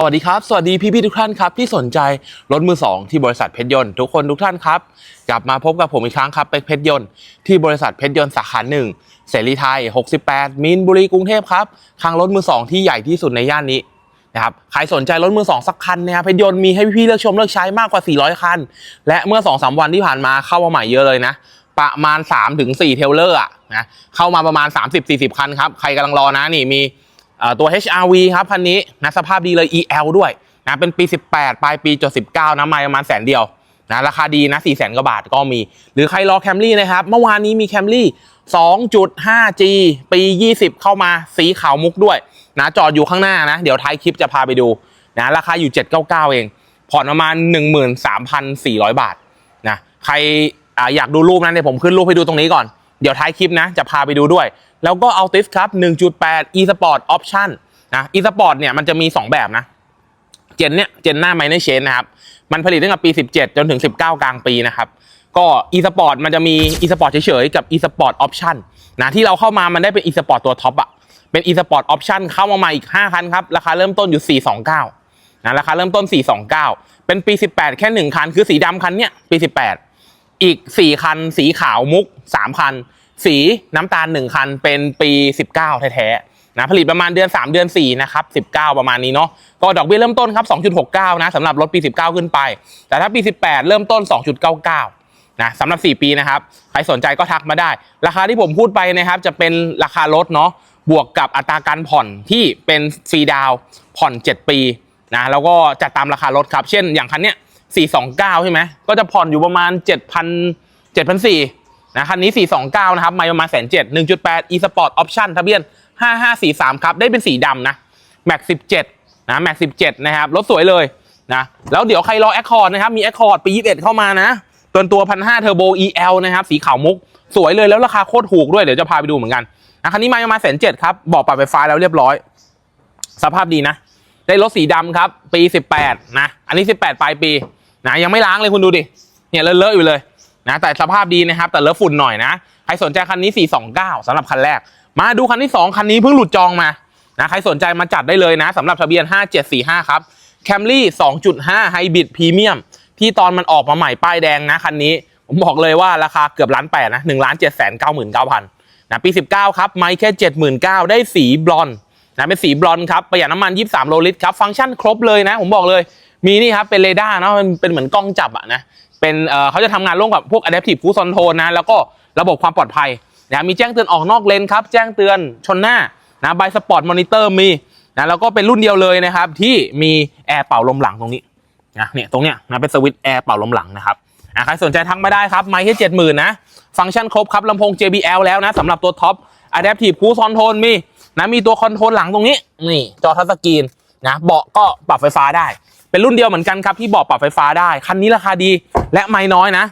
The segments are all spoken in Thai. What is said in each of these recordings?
สวัสดีครับ สวัสดีพี่ๆทุกท่านครับที่สนใจรถมือสองที่บริษัทเพชรยนต์ทุกคนทุกท่านครับ กลับมาพบกับผมอีกครั้งครับเป็กเพชรยนต์ที่บริษัทเพชรยนต์สาขาหนึ่งเสรีไทย 68 มินบุรีกรุงเทพครับคลังรถมือสองที่ใหญ่ที่สุดในย่านนี้นะครับใครสนใจรถมือสองสักคันนะครับเพชรยนต์มีให้พี่ๆเลือกชมเลือกใช้มากกว่า 400 คัน และเมื่อ 2-3 วันที่ผ่านมาเข้ามาใหม่เยอะเลยนะประมาณ 3-4 เทลเลอร์อะนะเข้ามาประมาณ 30-40 คันครับใครกำลังรอนะนี่มี ตัว HRV ครับคันนี้นะสภาพดีเลย EL ด้วยนะเป็นปี 18 ปลายปีจด19 นะไม่ประมาณแสนเดียวนะราคาดีนะ4แสนกว่าบาทก็มี หรือใครรอแคมรี่นะครับ เมื่อวานนี้มีแคมรี่ 2.5G ปี 20 เข้ามาสีขาวมุกด้วยนะจอดอยู่ข้างหน้านะ เดี๋ยวท้ายคลิปจะพาไปดูนะราคาอยู่ 799 เอง ผ่อนประมาณ 13,400 บาทนะใครออยากดูรูปนั้นเนี่ยผมขึ้นรูปให้ดูตรงนี้ก่อน เดี๋ยวท้ายคลิปนะ จะพาไปดูด้วย แล้วก็ Altis ครับ 1.8 eSport Option นะ eSport เนี่ยมันจะมี 2 แบบนะ เจนเนี่ยเจนหน้า Minor Change นะครับ มันผลิตตั้งแต่ปี 17 จนถึง 19 กลางปีนะครับก็ eSport มันจะมี eSport เฉยๆ กับ eSport Option นะที่เราเข้ามามันได้เป็น eSport ตัวท็อปอะเป็น eSport Option เข้ามาใหม่อีก 5 คันครับ ราคาเริ่มต้นอยู่ 429นะราคาเริ่มต้น 429 เป็นปี 18 แค่ 1 คัน คือสีดำคันเนี้ยปี 18 อีก 4 คัน สีขาวมุก 3 คัน สีน้ำตาล 1 คัน เป็นปี 19 แท้ๆนะผลิตประมาณเดือน 3 เดือน 4 นะครับ 19 ประมาณนี้เนาะก็ดอกเบี้ยเริ่มต้นครับ 2.69 นะสำหรับรถปี 19 ขึ้นไป แต่ถ้าปี 18 เริ่มต้น 2.99 นะสำหรับ 4 ปีนะครับ ใครสนใจก็ทักมาได้ ราคาที่ผมพูดไปนะครับ จะเป็นราคารถเนาะบวกกับอัตราการผ่อนที่เป็นฟรีดาวผ่อน 7 ปีนะแล้วก็จัดตามราคารถครับ เช่นอย่างคันเนี้ย 429 ใช่ไหมก็จะผ่อนอยู่ประมาณ 7,000 7,400นะคันนี้ 429 นะครับไม่ประมาณแสนเจ็ด1.8 e-sport option ทะเบียน 5543 ครับ ได้เป็นสีดำนะ max 17 นะ max 17 นะครับ รถสวยเลยนะ แล้วเดี๋ยวใครรอ Accord นะครับ มี Accord ปี 21 เข้ามานะตัวตัว 1,500 Turbo EL นะครับ สีขาวมุก สวยเลยแล้วราคาโคตรถูกด้วย เดี๋ยวจะพาไปดูเหมือนกันนะคันนี้มาประมาณแสนเจ็ดครับ บอกปรับไฟฟ้าแล้วเรียบร้อย สภาพดีนะ ได้รถสีดำครับ ปี 18 นะ อันนี้ 18 ปลายปี นะยังไม่ล้างเลยคุณดูดิเนี่ยเลอะๆอยู่เลยนะแต่สภาพดีนะครับ แต่เลอะฝุ่นหน่อยนะใครสนใจคันนี้ 429สำหรับคันแรก มาดูคันที่ 2 คันนี้เพิ่งหลุดจองมานะใครสนใจมาจัดได้เลยนะสำหรับทะเบียน 5745 ครับ Camry 2.5 Hybrid Premium ที่ตอนมันออกมาใหม่ป้ายแดงนะคันนี้ผมบอกเลยว่าราคาเกือบล้านแปดนะ1ล้าน7แสน99,000นเก้าพันนะปี19ครับไม่แค่79,000ได้สีบลอนนะเป็นสีบลอนครับประหยัดน้ำมัน23โลลิตรครับ ฟังก์ชันครบเลยนะ ผมบอกเลย มีนี่ครับเป็นเรดาร์เนาะมันเป็นเหมือนกล้องจับอะนะเป็นเเขาจะทำงานร่วมกับพวก Adaptive Cruise Control นะแล้วก็ระบบความปลอดภัยนะมีแจ้งเตือนออกนอกเลนครับแจ้งเตือนชนหน้านะไบสปอร์ตมอนิเตอร์มีนะแล้วก็เป็นรุ่นเดียวเลยนะครับ ที่มีแอร์เป่าลมหลังตรงนี้นะเนี่ยตรงเนี้ยนะเป็นสวิตช์แอร์เป่าลมหลังนะครับอะใครสนใจทักมาได้ครับไม่แค่เจ็ดหมื่นนะฟังก์ชันครบครับลำโพง JBL แล้วนะสำหรับตัวท็อป Adaptive Cruise Control มีนะมีตัวคอนโทรลหลังตรงนี้นี่จอทัชสกรีนนะเบาะก็ปรับไฟฟ้าได้ เป็นรุ่นเดียวเหมือนกันครับที่บาะปรับไฟฟ้าได้ คันนี้ราคาดีและไม่น้อยนะ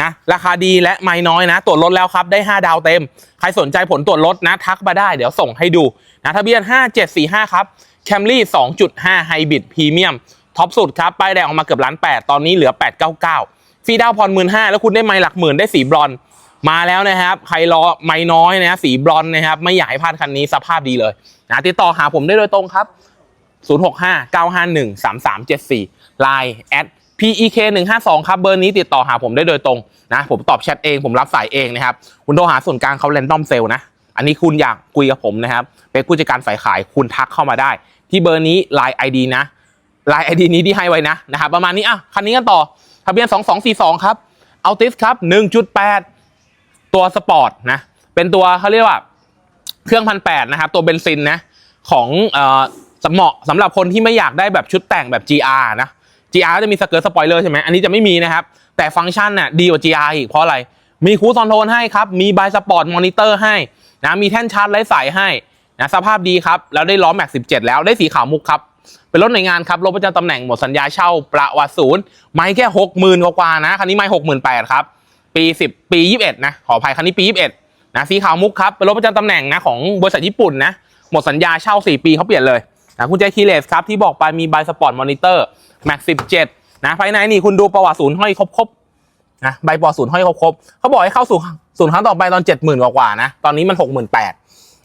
นะราคาดีและไม่น้อยนะ ตรวจรถแล้วครับได้ 5 ดาวเต็ม ใครสนใจผลตรวจรถนะ ทักมาได้เดี๋ยวส่งให้ดูนะทะเบียน 5745 ครับ Camry 2.5 Hybrid Premium ท็อปสุดครับป้ายแดงออกมาเกือบล้านแปดตอนนี้เหลือ 899ฟรีดาวน์ผ่อนหมื่นห้าแล้วคุณได้ไมล์หลักหมื่นได้สีบรอนมาแล้วนะครับ ใครรอไม่น้อยนะสีบรอนนะครับ ไม่อยากให้พลาดคันนี้สภาพดีเลยนะติดต่อหาผมได้โดยตรงครับ 065 951 3374 Line at PEK 152ครับเบอร์นี้ติดต่อหาผมได้โดยตรงนะผมตอบแชทเองผมรับสายเองนะครับคุณโทรหาส่วนกลางเขาแรนดอมเซลนะอันนี้คุณอยากคุยกับผมนะครับเป็นผู้จัดการฝ่ายขายคุณทักเข้ามาได้ ที่เบอร์นี้ Line ID นะ Line ID นี้ที่ให้ไว้นะนะครับประมาณนี้อะคันนี้กันต่อทะเบียน 2242 ครับ Altis ครับ 1.8 ตัวสปอร์ตนะเป็นตัวเขาเรียกว่า เครื่องพันแปดนะครับ ตัวเบนซินนะของ เอ่อเหมาะสำหรับคนที่ไม่อยากได้แบบชุดแต่งแบบ GR นะ GR จะมีสเกิร์ตสปอยเลอร์ใช่ไหมอันนี้จะไม่มีนะครับ แต่ฟังก์ชันน่ะดีกว่า GR อีกเพราะอะไร มีคูลคอนโทรลให้ครับ มีบายสปอร์ตมอนิเตอร์ให้นะมีแท่นชาร์จไร้สายให้นะสภาพดีครับ แล้วได้ล้อแม็ก 17 แล้วได้สีขาวมุกครับ เป็นรถหน่วยงานครับรถประจำตำแหน่งหมดสัญญาเช่าประวัติศูนย์ไม่แค่หกหมื่นกว่านะคันนี้ไม่หกหมื่นแปดครับปีสิบปียี่สิบเอ็ดนะขออภัยคันนี้ปียี่สิบเอ็ดนะสีขาวมุกครับเป็นรถประจำตำแหน่งนะของบริษัทญี่ปุ่นนะหมดสัญญาเช่าสี่ปีเขาเปลี่ยนเลย นะคุณแจคีเลสครับที่บอกไปมีใบสปอร์ตมอนิเตอร์แม็กสิบเจ็ดนะภายในนี่คุณดูประวัติศูนย์ห้อยครบๆนะใบประวัติศูนย์ห้อยครบๆเขาบอกให้เข้าสู่ศูนย์ครั้งต่อไปตอนเจ็ดหมื่นกว่าๆนะตอนนี้มันหกหมื่นแปด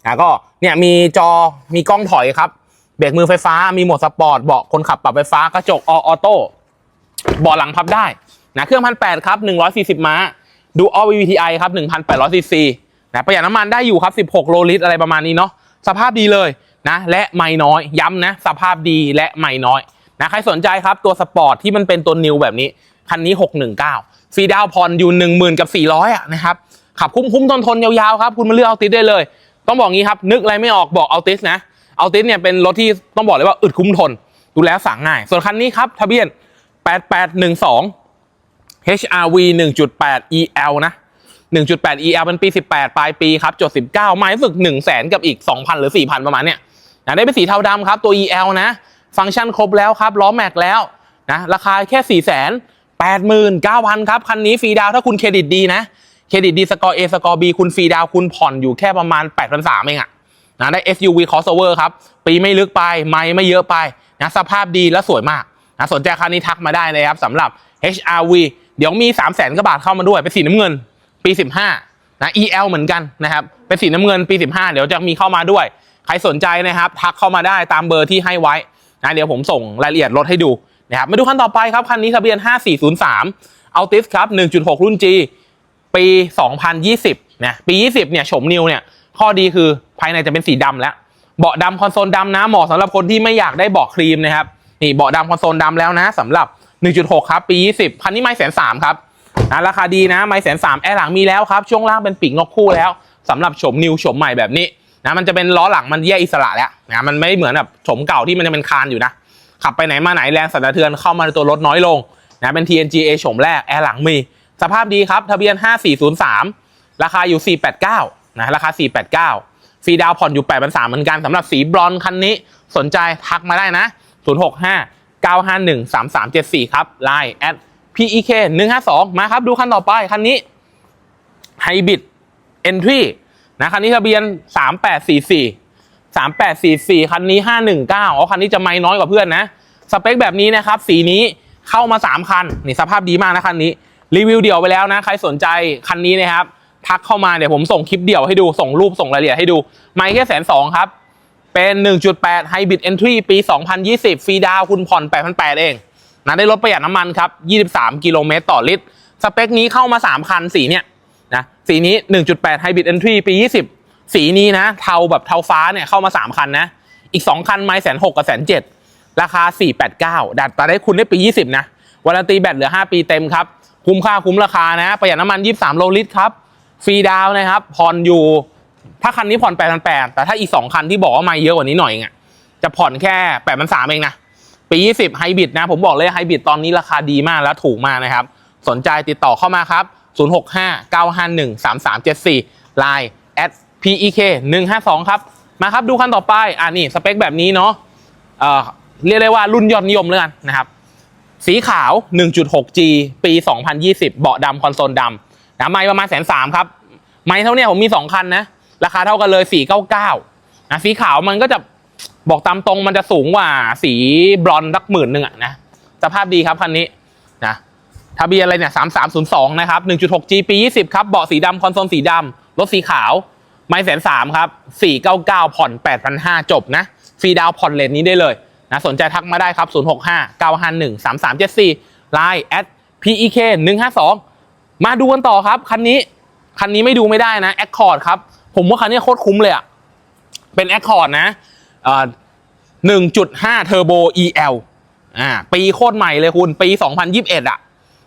นะก็เนี่ยมีจอมีกล้องถอยครับเบรกมือไฟฟ้ามีโหมดสปอร์ตเบาะคนขับปรับไฟฟ้ากระจกออโต้เบาะหลังพับได้นะเครื่องพันแปดครับ140ม้าดูออ VVTi ครับ1,800ซีซีนะประหยัดน้ำมันได้อยู่ครับ16โลลิตรอะไรประมาณนี้เนาะสภาพดีเลย นะและไม่น้อยย้ำนะ สภาพดีและไม่น้อยนะใครสนใจครับตัวสปอร์ตที่มันเป็นตัวนิวแบบนี้ คันนี้ 619ฟรีดาวน์ผ่อนยู่ 10,000 กับ 400อะนะครับขับคุ้มคุ้มทนทนยาวๆครับ คุณมาเลือกเอาติสได้เลย ต้องบอกงี้ครับ นึกอะไรไม่ออกบอกเอาติสนะเอาติสเนี่ยเป็นรถที่ต้องบอกเลยว่าอึดคุ้มทน ดูแลสั่งง่าย ส่วนคันนี้ครับทะเบียน 8812 HRV 1.8 EL นะ1.8 EL เป็นปี 18 ปลายปีครับจด 19ไม้ฝึก 1 0 0 0 0แสนกับอีก 2,000 หรือ 4,000 ประมาณเนี้ย นะได้เป็นสีเทาดำครับตัว EL นะ ฟังก์ชันครบแล้วครับล้อแม็กแล้วนะราคาแค่4 8 9 0 0 0ครับ คันนี้ฟรีดาวถ้าคุณเครดิตดีนะ เครดิตดีสกอร์ A สกอร์ B คุณฟรีดาวคุณผ่อนอยู่แค่ประมาณ8,300เองอะนะได้ SUV crossover ครับ ปีไม่ลึกไป ไม่ไม่เยอะไปนะสภาพดีและสวยมากนะสนใจคันนี้ทักมาได้เลยครับสำหรับ HRV เดี๋ยวมี 3 0 0 0 0 0กว่าบาทเข้ามาด้วย เป็นสีน้ำเงินปี 15นะ EL เหมือนกันนะครับ เป็นสีน้ำเงินปี 15 เดี๋ยวจะมีเข้ามาด้วย ใครสนใจนะครับ ทักเข้ามาได้ตามเบอร์ที่ให้ไว้นะเดี๋ยวผมส่งรายละเอียดรถให้ดูนะครับมาดูคันต่อไปครับ คันนี้ทะเบียน 5403 Altis ครับ 1.6 รุ่น G ปี 2020นะปี 20เนี่ยโฉมนิวเนี่ยข้อดีคือภายในจะเป็นสีดำแล้ว เบาะดำคอนโซลดำนะเหมาะสำหรับคนที่ไม่อยากได้เบาะครีมนะครับนี่เบาะดำคอนโซลดำแล้วนะสำหรับ 1.6 ครับ ปี 20 คันนี้ไม่แสนสามครับนะราคาดีนะไม่แสนสามแอร์หลังมีแล้วครับ ช่วงล่างเป็นปีกนกคู่แล้วสำหรับโฉมนิวโฉมใหม่แบบนี้ นะมันจะเป็นล้อหลังมันแยกอิสระแล้วนะมันไม่เหมือนแบบโฉมเก่าที่มันจะเป็นคานอยู่นะขับไปไหนมาไหนแรงสั่นสะเทือนเข้ามาในตัวรถน้อยลงนะเป็น TNGA โฉมแรกแอร์หลังมี สภาพดีครับ ทะเบียน 5403 ราคาอยู่ 489นะราคา 489ฟรีดาวน์ผ่อนอยู่8 3 0 0เหมือนกันสำหรับสีบรอนคันนี้สนใจทักมาได้นะ 065 951 3374 ครับ Line at PEK 152มาครับ ดูคันต่อไป คันนี้ Hybrid Entry นะคันนี้ทะเบียน 3844 3844 คันนี้ 519อ๋อคันนี้จะไม่น้อยกว่าเพื่อนนะ สเปคแบบนี้นะครับ สีนี้เข้ามา 3 คัน นี่สภาพดีมากนะคันนี้ รีวิวเดี่ยวไปแล้วนะ ใครสนใจคันนี้นะครับ ทักเข้ามาเดี๋ยวผมส่งคลิปเดี่ยวให้ดู ส่งรูปส่งรายละเอียดให้ดู ไม่แค่แสนสองครับ เป็น 1.8 Hybrid Entry ปี 2020 ฟรีดาวคุณผ่อน 8,800 เองนะได้ลดประหยัดน้ำมันครับ 23 กิโลเมตรต่อลิตร สเปคนี้เข้ามา 3 คันสีเนี่ย สีนี้ 1.8 Hybrid Entry ปี 20 สีนี้นะ เทาแบบเทาฟ้าเนี่ยเข้ามา 3 คันนะ อีก 2 คันไม่แสนหกกับแสนเจ็ดราคา 489 ดัดแต่ได้คุณได้ปี 20 นะวารันตีแบตเหลือ 5 ปีเต็มครับ คุ้มค่าคุ้มราคานะ ประหยัดน้ำมัน 23 โลลิตรครับ ฟรีดาวน์นะครับ ผ่อนอยู่ ถ้าคันนี้ผ่อน8 8 0 0แต่ถ้าอีก 2 คันที่บอกว่าไม่เยอะกว่านี้หน่อยไงจะผ่อนแค่8 3 0 0เองนะ ปี 20ไฮบริดนะ ผมบอกเลยไฮบริดตอนนี้ราคาดีมากและถูกมากนะครับ สนใจติดต่อเข้ามาครับ 065 951 3374 Line at PEK 152ครับ มาครับดูคันต่อไป อ่านี่สเปคแบบนี้เนาะเอ่อเรียกได้ว่ารุ่นยอดนิยมเลยกันนะครับ สีขาว 1.6G ปี 2020 เบาะดำคอนโซลดำนะไม่ประมาณแสนสามครับ ไม่เท่าเนี้ยผมมี 2 คันนะ ราคาเท่ากันเลย 499นะสีขาวมันก็จะบอกตามตรงมันจะสูงกว่าสีบรอนสักหมื่นหนึ่งอะนะสภาพดีครับคันนี้นะ ทะเบียนอะไรเนี่ยสามสามศูนย์สองนะครับหนึ่งจุดหกจีปียี่สิบครับเบาะสีดำคอนโซลสีดำรถสีขาว ไม่แสนสามครับสี่เก้าเก้าผ่อนแปดพันห้าจบนะฟรีดาวผ่อนเลทนี้ได้เลยนะสนใจทักมาได้ครับศูนย์หกห้าเก้าห้าหนึ่งสามสามเจ็ดสี่ไลน์แอด PEK หนึ่งห้าสองมาดูกันต่อครับ คันนี้ คันนี้ไม่ดูไม่ได้นะแอคคอร์ดครับ ผมว่าคันนี้โคตรคุ้มเลยอะเป็นแอคคอร์ดนะหนึ่งจุดห้าเทอร์โบ EL อ่าปีโคตรใหม่เลยคุณ ปี 2021 อะ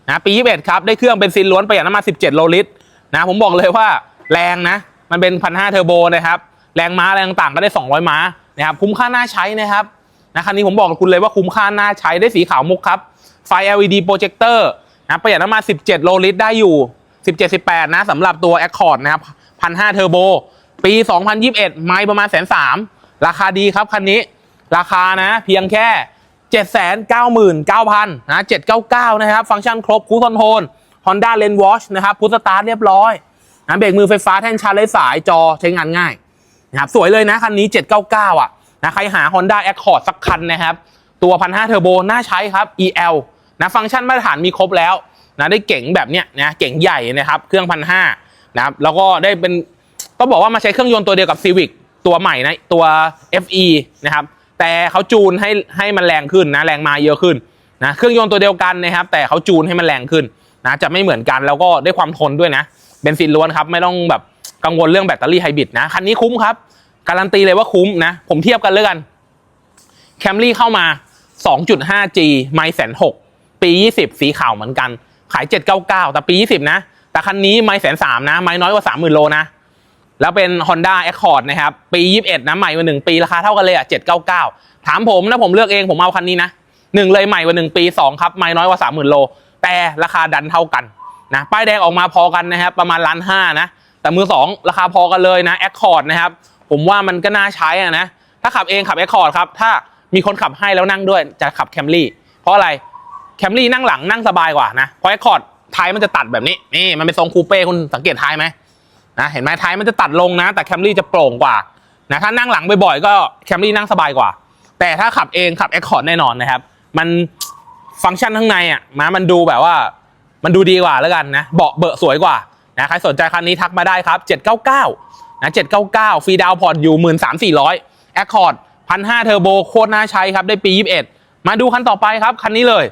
นะปี21ครับได้เครื่องเป็นซินล้วนประหยัดน้ำมัน17 โลลิตรนะผมบอกเลยว่าแรงนะ มันเป็น1,500เทอร์โบนะครับแรงม้าแรงต่างก็ได้ 200 ม้านะครับคุ้มค่าน่าใช้นะครับนะคันนี้ผมบอกกับคุณเลยว่าคุ้มค่าน่าใช้ได้สีขาวมุกครับไฟ LED โปรเจคเตอร์นะประหยัดน้ำมัน17 โลลิตรได้อยู่ 17-18 นะสำหรับตัว Accord นะครับ1,500เทอร์โบปี 2021 ไมล์ประมาณแสนสามราคาดีครับคันนี้ ราคานะเพียงแค่ 799,000นะ799 นะครับ ฟังก์ชันครบคูคอนโทรล Honda Lane Watch นะครับพุทสตาร์ทเรียบร้อยนะเบรกมือไฟฟ้าแท่นชาร์จไร้สายจอใช้งานง่ายนะครับสวยเลยนะ คันนี้ 799 อะนะใครหา Honda Accord สักคันนะครับ ตัว 1,500เทอร์โบน่าใช้ครับ EL นะฟังก์ชันมาตรฐานมีครบแล้วนะได้เก๋งแบบเนี้ยนะเก๋งใหญ่นะครับเครื่อง 1,500นะครับแล้วก็ได้เป็นต้องบอกว่ามาใช้เครื่องยนต์ตัวเดียวกับ Civic ตัวใหม่นะตัว FE นะครับ แต่เขาจูนให้ให้มันแรงขึ้นนะแรงมาเยอะขึ้นนะเครื่องยนต์ตัวเดียวกันนะครับ แต่เขาจูนให้มันแรงขึ้นนะจะไม่เหมือนกันแล้วก็ได้ความทนด้วยนะเบนซินล้วนครับไม่ต้องแบบกังวลเรื่องแบตเตอรี่ไฮบริดนะคันนี้คุ้มครับ การันตีเลยว่าคุ้มนะผมเทียบกันเลยกันแคมรี่เข้ามา 2.5G ไม่แสนหกปี 20 สีขาวเหมือนกัน ขาย 799 แต่ปี 20 นะ แต่คันนี้ไม่แสนสามนะ ไม่น้อยกว่า 30,000 โลนะ แล้วเป็น Honda Accord นะครับ ปี 21 นะ ใหม่กว่า 1 ปี ราคาเท่ากันเลยอะ 799 ถามผมนะผมเลือกเองผมเอาคันนี้นะหนึ่งเลยใหม่กว่า 1 ปี 2 ครับ ไม่น้อยกว่า 30,000 โล แต่ราคาดันเท่ากันนะป้ายแดงออกมาพอกันนะครับ ประมาณล้านห้านะ แต่มือ 2 ราคาพอกันเลยนะ Accord นะครับ ผมว่ามันก็น่าใช้อะนะ ถ้าขับเองขับ Accord ครับ ถ้ามีคนขับให้แล้วนั่งด้วยจะขับ Camry เพราะอะไรแคมรี่นั่งหลังนั่งสบายกว่านะเพราะไอ้คอร์ดท้ายมันจะตัดแบบนี้นี่มันเป็นทรงคูเป้คุณสังเกตท้ายไหม นะเห็นไหมท้ายมันจะตัดลงนะ แต่แคมรี่จะโปร่งกว่านะถ้านั่งหลังบ่อยๆก็แคมรี่นั่งสบายกว่า แต่ถ้าขับเองขับเอ็กคอร์ดแน่นอนนะครับ มันฟังก์ชันข้างในอะมามันดูแบบว่า มันดูดีกว่าแล้วกันนะเบาะเบอะสวยกว่านะใครสนใจคันนี้ทักมาได้ครับ 799นะ799 ฟรีดาวน์ผ่อนอยู่ 13,400แอคคอร์ด1,500เทอร์โบโคตรน่าใช้ครับได้ปี 21 มาดูคันต่อไปครับ คันนี้เลย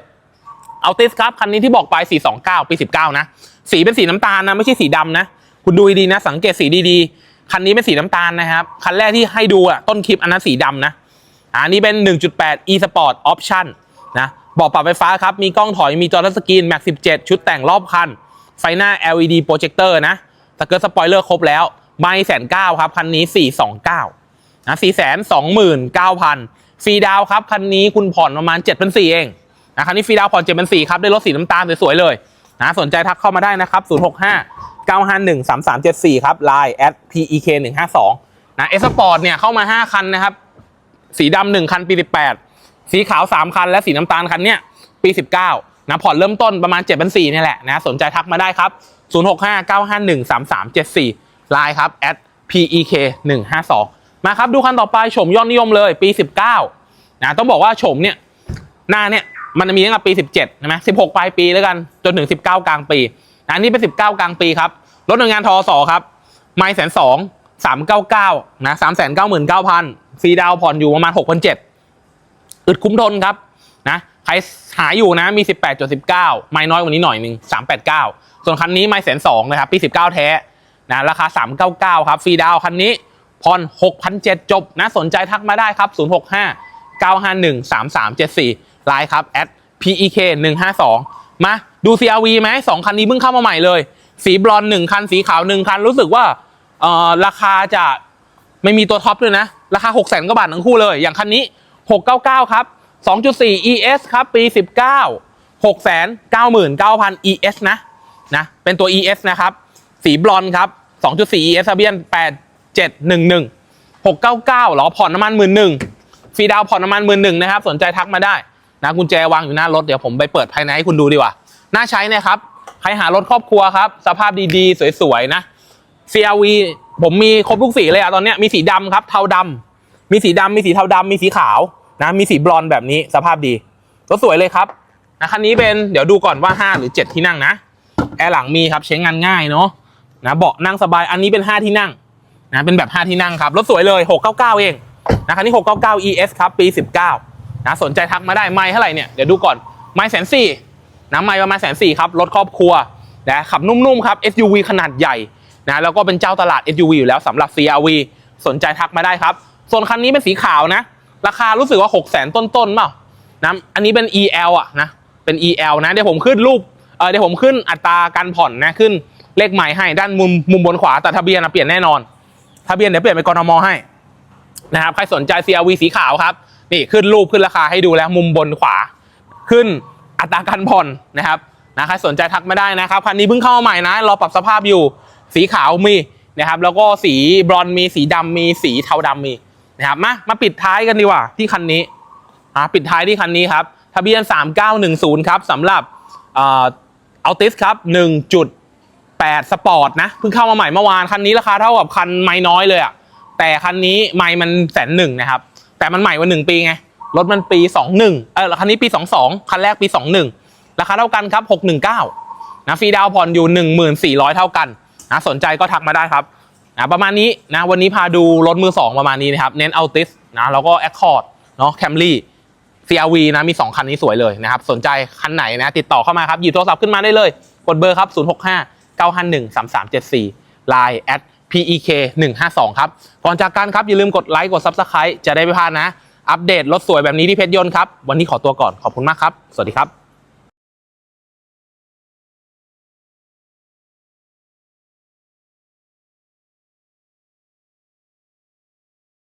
เอาติสครับ คันนี้ที่บอกไป 429 ปี 19 นะ สีเป็นสีน้ำตาลนะ ไม่ใช่สีดำนะ คุณดูดีๆนะ สังเกตสีดีๆ คันนี้เป็นสีน้ำตาลนะครับ คันแรกที่ให้ดูอะต้นคลิปอันนั้นสีดำนะอันนี้เป็น 1.8 e sport option นะบอกปรับไฟฟ้าครับ มีกล้องถอยมีจอทัชสกรีน Max 17 ชุดแต่งรอบคัน ไฟหน้า LED projector นะสเกิร์ตสปอยเลอร์ครบแล้ว ไม่แสนเก้าครับ คันนี้ 429นะ429,000ฟรีดาวครับ คันนี้คุณผ่อนประมาณ7,400เองนะคันนี้ฟรีดาวผ่อนเจ็ดเป็นสี่ครับ ได้รถสีน้ำตาลสวยๆเลยนะสนใจทักเข้ามาได้นะครับ0 6 5 9 5 1 3 9513374 ครับ Line at pek 1 5 2นะเอสปอร์ตเนี่ยเข้ามา 5 คันนะครับ สีดำหนึ่งคันปี 18 สีขาว 3 คัน และสีน้ำตาลคันเนี้ยปี 19นะผ่อนเริ่มต้นประมาณ7เป็น4นี่แหละนะสนใจทักมาได้ครับ 0 6 5 9 5 1 3 3 7 4 Line ครับ at pek 1 5 2มาครับดูคันต่อไปโฉมยอดนิยมเลยปี 19นะต้องบอกว่าโฉมเนี่ยหน้าเนี่ยมันจะมีตั้งแต่ปี 17ใช่ไหม16 ปลายปีแล้วกันจนถึง 19 กลางปี อันนี้เป็น 19 กลางปีครับ รถหน่วยงานทอสอครับ ไม่แสนสองสามเก้าเก้านะสามแสนเก้าหมื่นเก้าพันฟีดาวผ่อนอยู่ประมาณหกพันเจ็ดอึดคุ้มทนครับนะใครหาอยู่นะมี 18.19 ไม่น้อยกว่านี้หน่อยหนึ่ง389 ส่วนคันนี้ไม่แสนสองนะครับปี19 แท้นะราคา 399 ครับฟรีดาวคันนี้ผ่อน6,007จบนะสนใจทักมาได้ครับ 065 951 3374ไลน์ครับ at pek 152มา ดู CRV ไหมสองคันนี้เพิ่งเข้ามาใหม่เลย สีบรอนหนึ่งคันสีขาวหนึ่งคันรู้สึกว่าเอ่อราคาจะไม่มีตัวท็อปด้วยนะ ราคา 6 0 0 0 0 0กว่าบาททั้งคู่เลย อย่างคันนี้ 699 ครับ 2.4 ES ครับ ปี 19 6 9 9 0 0 ES นะ นะ เป็นตัว ES นะครับ สีบรอนครับ 2.4 ES ทะเบียน 8711 699เหรอ ผ่อนน้ำมัน1 1 0 0 0ฟรีดาวผ่อนน้ำมัน1 1 0 0 0นะครับ สนใจทักมาได้ นะกุญแจวางอยู่หน้ารถ เดี๋ยวผมไปเปิดภายในให้คุณดูดีกว่า น่าใช้นะครับ ใครหารถครอบครัวครับ สภาพดีๆ สวยๆนะ CRV ผมมีครบทุกสีเลยอะตอนนี้มีสีดำครับ เทาดำมีสีดำมีสีเทาดำมีสีขาวนะมีสีบลอนแบบนี้สภาพดีรถสวยเลยครับนะคันนี้เป็นเดี๋ยวดูก่อนว่า 5 หรือ 7 ที่นั่งนะแอร์หลังมีครับใช้งานง่ายเนาะนะเบาะนั่งสบายอันนี้เป็น 5 ที่นั่งนะเป็นแบบ 5 ที่นั่งครับรถสวยเลย 699 เองนะคันนี้ 699 ES ครับปี 19นะสนใจทักมาได้ไม่เท่าไหร่เนี่ยเดี๋ยวดูก่อนไม่แสนสี่ นะไม่ประมาณแสนสี่ครับ รถครอบครัวนะขับนุ่มๆครับ SUV ขนาดใหญ่นะแล้วก็เป็นเจ้าตลาด SUV อยู่แล้วสำหรับ CRV สนใจทักมาได้ครับ ส่วนคันนี้เป็นสีขาวนะ ราคารู้สึกว่า 6 0 0 0 0 0ต้นๆเปล่านะอันนี้เป็น EL อะนะเป็น EL นะเดี๋ยวผมขึ้นรูปเเดี๋ยวผมขึ้นอัตราการผ่อนนะขึ้นเลขใหม่ให้ด้านมุมมุมบนขวาแต่ทะเบียนนะเปลี่ยนแน่นอน ทะเบียนเดี๋ยวเปลี่ยนเป็นกทมให้นะครับใครสนใจ CRV สีขาวครับนี่ขึ้นรูปขึ้นราคาให้ดูแล้วมุมบนขวาขึ้น อัตราการผ่อนนะครับนะใครสนใจทักมาได้นะครับคันนี้เพิ่งเข้ามาใหม่นะรอปรับสภาพอยู่สีขาวมีนะครับแล้วก็สีบรอนมีสีดำมีสีเทาดำมีนะครับมามาปิดท้ายกันดีกว่าที่คันนี้อ่าปิดท้ายที่คันนี้ครับทะเบียน 3910 ครับสำหรับเอ่ออัลติสครับ 1.8 สปอร์ตนะเพิ่งเข้ามาใหม่เมื่อวาน คันนี้ราคาเท่ากับคันไม่น้อยเลยอะแต่คันนี้ไม่มันแสนหนึ่งนะครับ แต่มันใหม่กว่าหนึ่งปีไง รถมันปี 21เออคันนี้ปี 22 คันแรกปี 21 ราคาเท่ากันครับ 619 นะฟรีดาวผ่อนอยู่ 1400 เท่ากันนะสนใจก็ทักมาได้ครับนะประมาณนี้นะวันนี้พาดูรถมือ 2 ประมาณนี้นะครับ เน้นอัลติสนะแล้วก็แอคคอร์ดเนาะแคมรี่ CRV นะมี 2 คันนี้สวยเลยนะครับ สนใจคันไหนนะติดต่อเข้ามาครับหยิบโทรศัพท์ขึ้นมาได้เลย กดเบอร์ครับ 065 951 3374 Line at PEK 152ครับก่อนจากกันครับอย่าลืมกดไลค์กด Subscribe จะได้ไม่พลาดนะ อัปเดตรถสวยแบบนี้ที่เพชรยนต์ครับ วันนี้ขอตัวก่อนขอบคุณมากครับ สวัสดีครับ